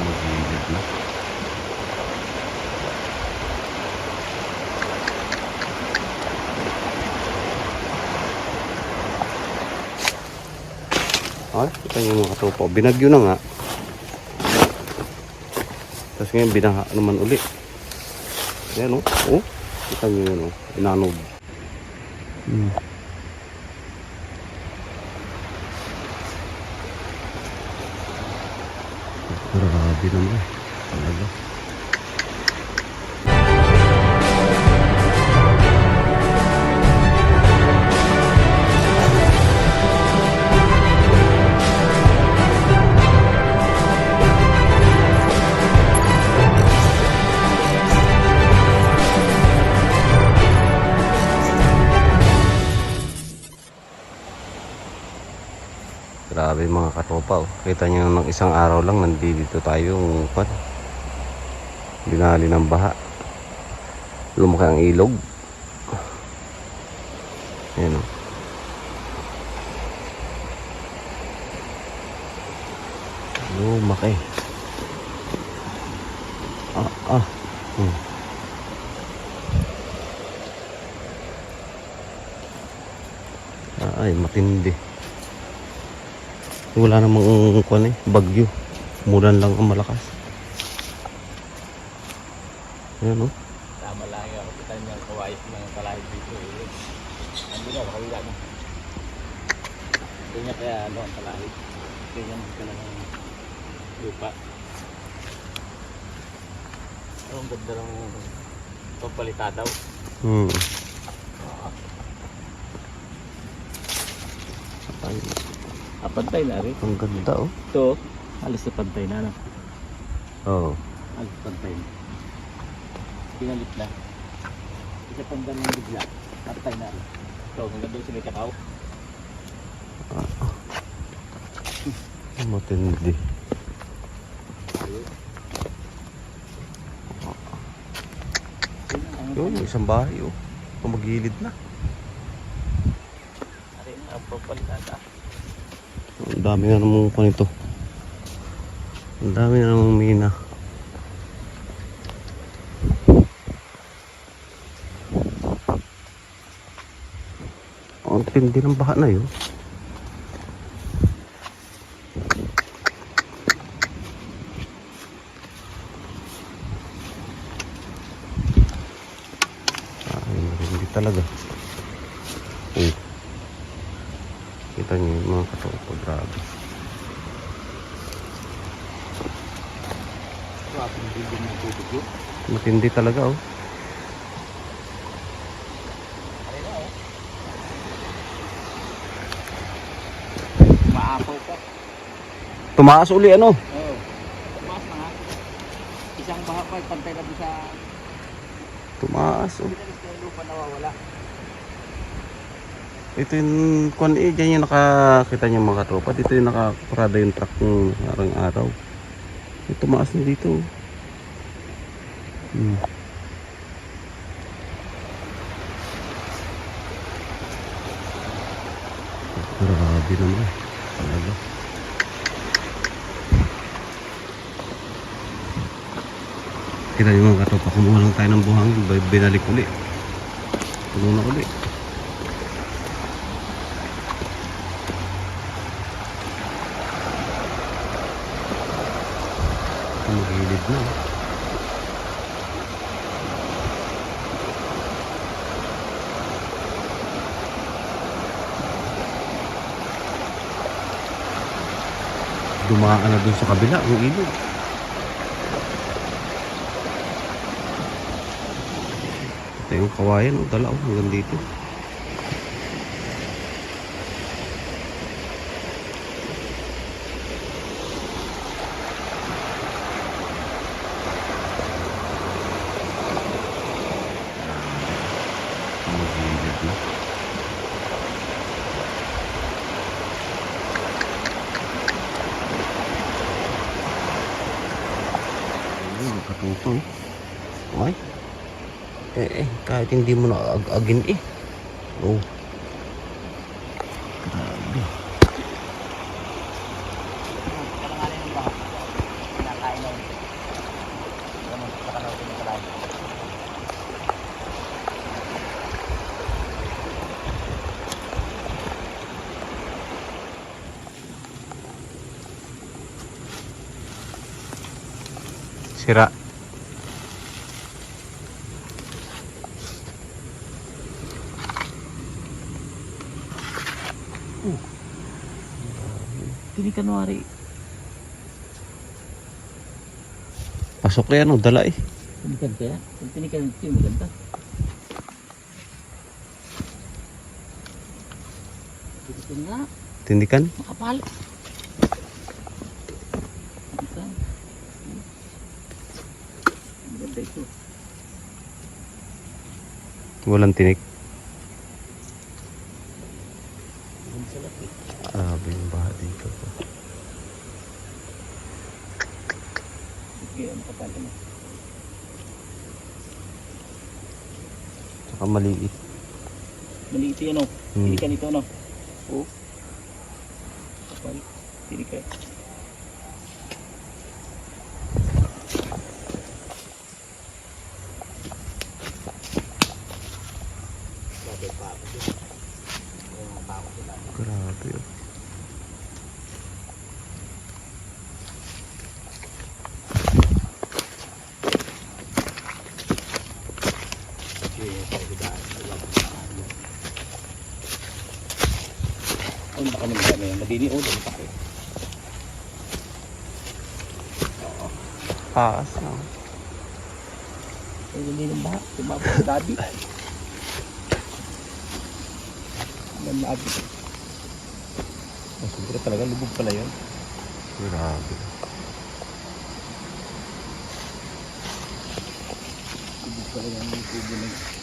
Magilid na. Ay, kita niyo mga katupo. Binagyo na nga. Tapos ngayon binaha naman uli. Ayan o. Oh. Kita niyo yun o. Inanog. Hmm. Grabe naman. Talaga. Grabe mga katopa. Oh. Kita niyo ng isang araw lang nandito tayo ng pan. Binali ng baha. Lumaki ang ilog. Ayan o. Lumaki. Ah, ah. Hmm. Ah, Ay, matindi. Wala namang kuan eh, bagyo. Mulan lang ang malakas. Ayan oh. Tama lang yung kapitan niyang kawayas ng kalahit dito eh. Nandun na, makawila na. Ganyan kaya ano ang kalahit. Ganyan ka lang ang lupa. Oh, ang ganda ng papalita daw. Hmm. Ah, pantay na rin. ang ganda oh. Ito, alas na pantay na. Ano? Oh. Alas pantay na. Pinalit na. Isa pang ganun bigla. Pantay na rin. Ito, hanggang doon sila kakao. Matindi. Yun, isang bahay oh. Pumagilid na. Ang dami nga namang kuan ito. Ang dami na namang mina. Tindi ng baha na yun. Talaga. Oh. Kita niyo yung mga katopo, grabe. Grabe. Matindi talaga oh. Arin na oh. Maapaw pa. Tumaas uli ano? Oo. Tumaas na nga. Isang baha pa, pantay na sa... Tumaas oh. Lupa nawawala. Ito yung kwan eh, dyan yung nakakita niyo mga tropa. Dito yung nakaparada yung truck ng arang araw. May tumaas na dito. oh. Hmm. Grabe naman. Talaga. Kita yung mga katropa, kumuha lang tayo ng buhangin. Binalik uli. Puno na uli. Magilid na. Dumaan na dun sa kabila, ang ilog. Ito yung kawayan, oh, dala oh, hanggang dito. Magilid na. Ayun, nakatuto eh. Ay. Eh, eh, kahit hindi mo na ag eh. Oh. Grabe. Sira. Wari. Pasok na yan, oh, dala eh. Tinikan kaya? Kung maganda. Tinikan nga. Tindikan. Makapal. Tinikan. Ang ganda ito. Walang tinik. Ang sarap eh. Grabe yung baha dito. Okay, ang kapal na. Tsaka maliit. Maliit yan o. Hmm. Tinikan ito no. Oo. Kapal. Tinikan. Grabe oh. Ano ba kami nagano yan? Madini o. Dali pa kayo. Taas na. Ay, hindi ng baha. Tumaba ang dabi. Ang labi. Oh, sobra talaga. Lubog pala yun. Grabe. Lubog pala yan. Yung tubo na.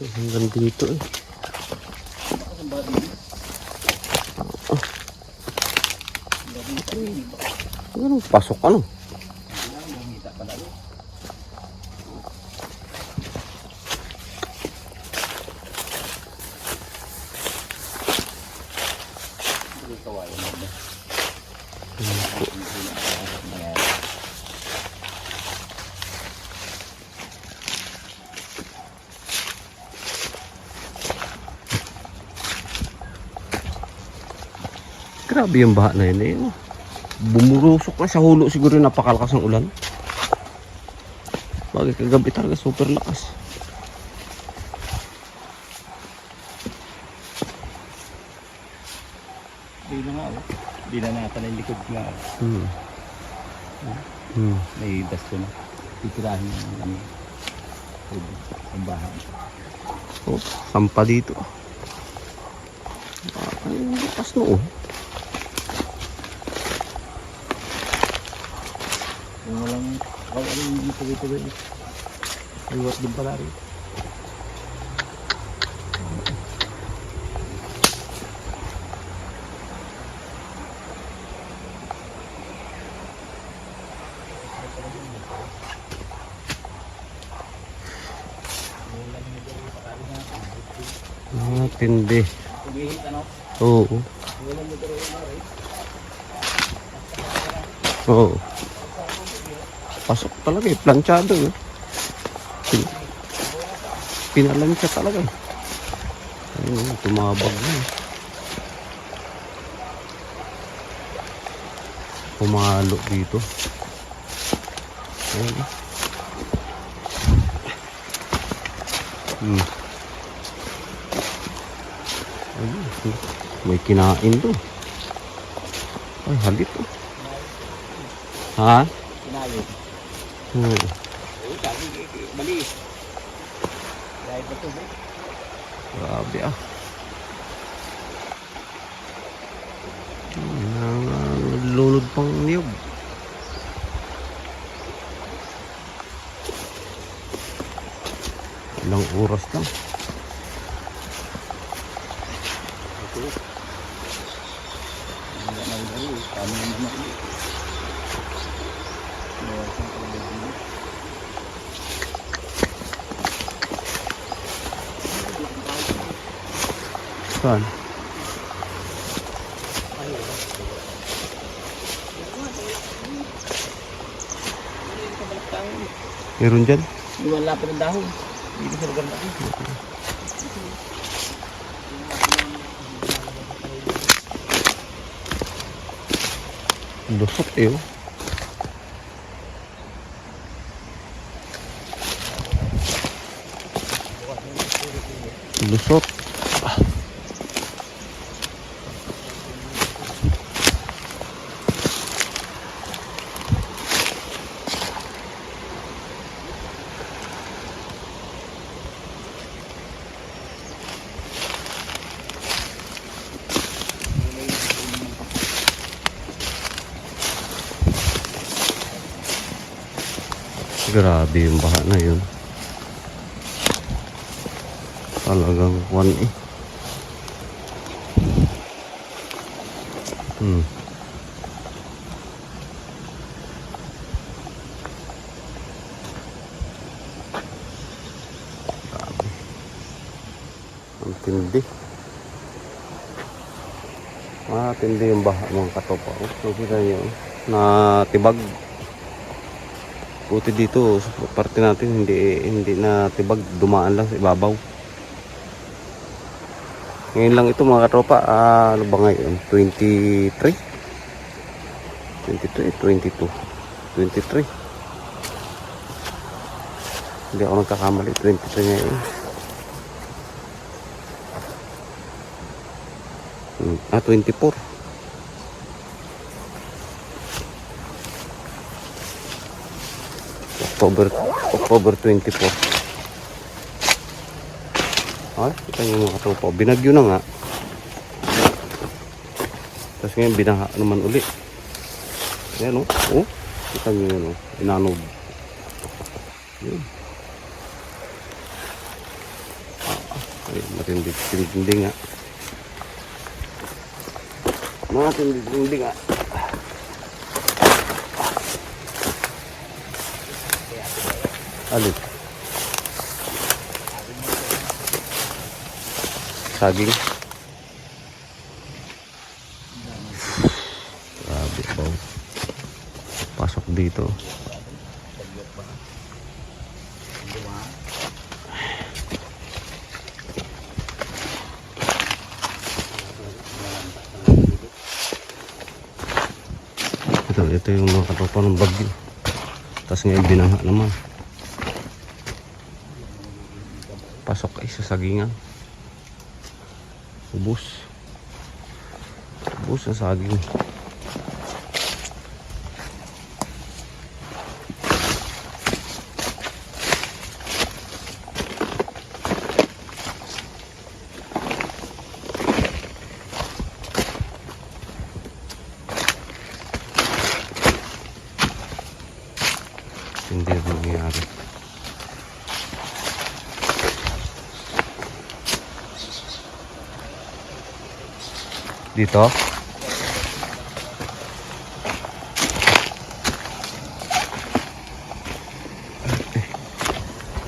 Hanggang dito eh. Baka sa baha din. Ang labi ito eh. Baka Ano? Pasok ano? lang, mamita pala yun. Hindi kawain mo ba? Grabe yung baha na yun eh. Bumurusok na sa hulo siguro yung napakalakas ng ulan. Bagay kagabi talaga super lakas. Hindi na nga oh. Hindi na nata yung likod nga. oh. Hmm. Hmm. May dasto na. Titirahin ano. Tubo. Ang bahay. Oh, sampa dito. Ah, Ay, lakas no oh. Kung walang yung tuloy-tuloy. Iwat din pala rin. Ah, tindi. Ano? Oo. Oo. Pasok talaga eh. Planchado eh. Pin pinalansya talaga eh. Ayun, tumabag na eh. Pumalo dito. Ayun. eh. Hmm. Ayun, may kinain doon. Ay, halit oh. Ha? Kinayot. Hmm. Grabe ah. Hmm, Nalulod pang niyog. Ilang oras lang. Hindi na ulo. Kami na na ulo. Nawasan ko na ulo. Saan? Meron dyan? Iwan lapit ng dahon. Dito sa lugar natin. Lusot eh oh. Lusot. Grabe yung baha na yun. Talagang one eh. Hmm. Grabe. Ang tindi. Matindi yung baha mga katopa. Oh, nakita niyo. oh. Na tibag. Buti dito, parte natin hindi hindi na tibag, dumaan lang sa ibabaw. Ngayon lang ito mga katropa, ah, ano ba ngayon? 23? 23, 22, 23. Hindi ako nagkakamali, 23 ngayon. Hmm, Ah, 24. October October 24. Ay, kita niyo mga katropa. Binagyo na nga. Tapos ngayon binaha naman uli. Ayan o. Oh. Kita niyo yun o. Inanog. Yun. Ah, ay, matindi. Tindi nga. Mga tindi, tindi nga. Alin? Saging. Grabe ba? Pasok dito. Ito, ito yung mga katopa ng bagyo. Tapos ngayon binaha naman. Pasok ay sa sagingan. Ubus. Ubus sa saging. Hindi rin nangyayari. Dito?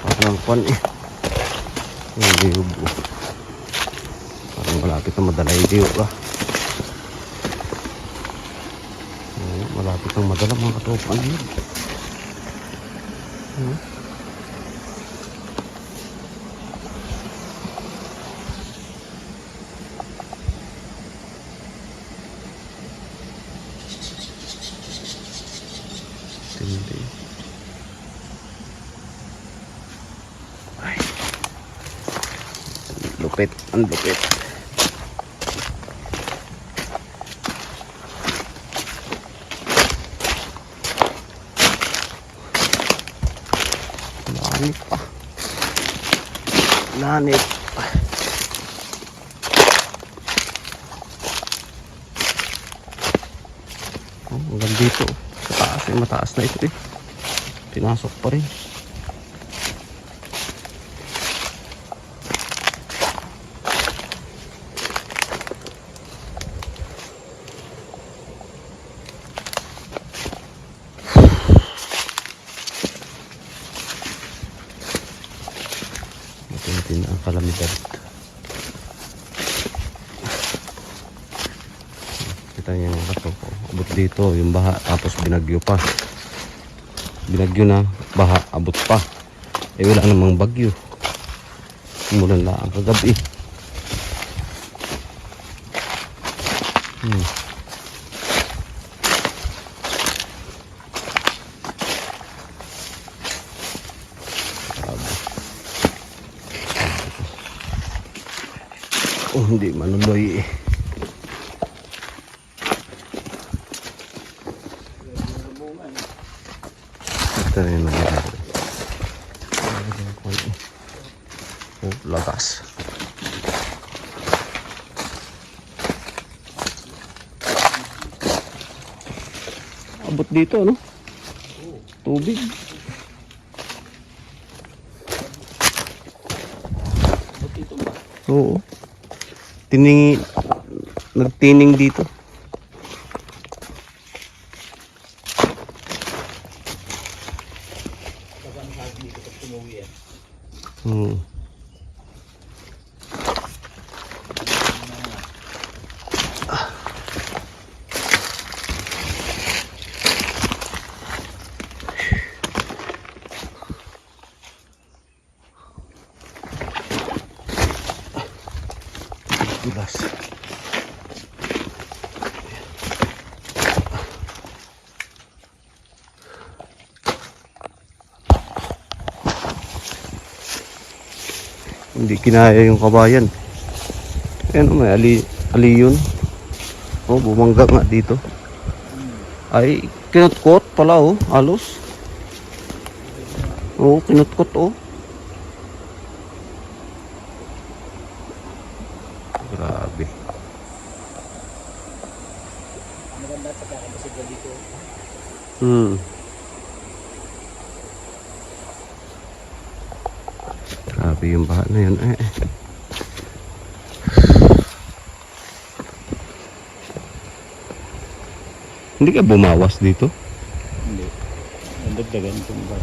Parang kwan eh. Hindi ubo. Parang malapit na madala yung diyo ka. Ayun, Malapit na madala mga katopan yun. Hmm. Tindi. Ay. Lupit. Ang lupit. Lanit pa. Lanit pa. Oh, hanggang dito. Sa taas. Mataas na ito eh. Pinasok pa rin. Matindi na ang kalamidad. Kita niyo yung kato ko. Abot dito yung baha tapos binagyo pa. Binagyo na, baha, abot pa. Eh wala namang bagyo. Umulan lang kagabi. Hmm. Oh, hindi manuloy eh. Ito yung nangyari. Oh, lagas. Abot dito, ano? Tubig. Buti ito ba? Oo. Tiningi, nagtining dito. Hindi kinaya yung kabayan. Ayan, may ali, ali yun. Oh, bumangga nga dito. Ay, kinutkot pala oh, alos. Oh, kinutkot oh. Grabe. Maganda at saka kabasig na dito. Hmm. Grabe yung baha na yun. Eh. Hindi ka bumawas dito? Hindi. Ang dagdagan itong ba?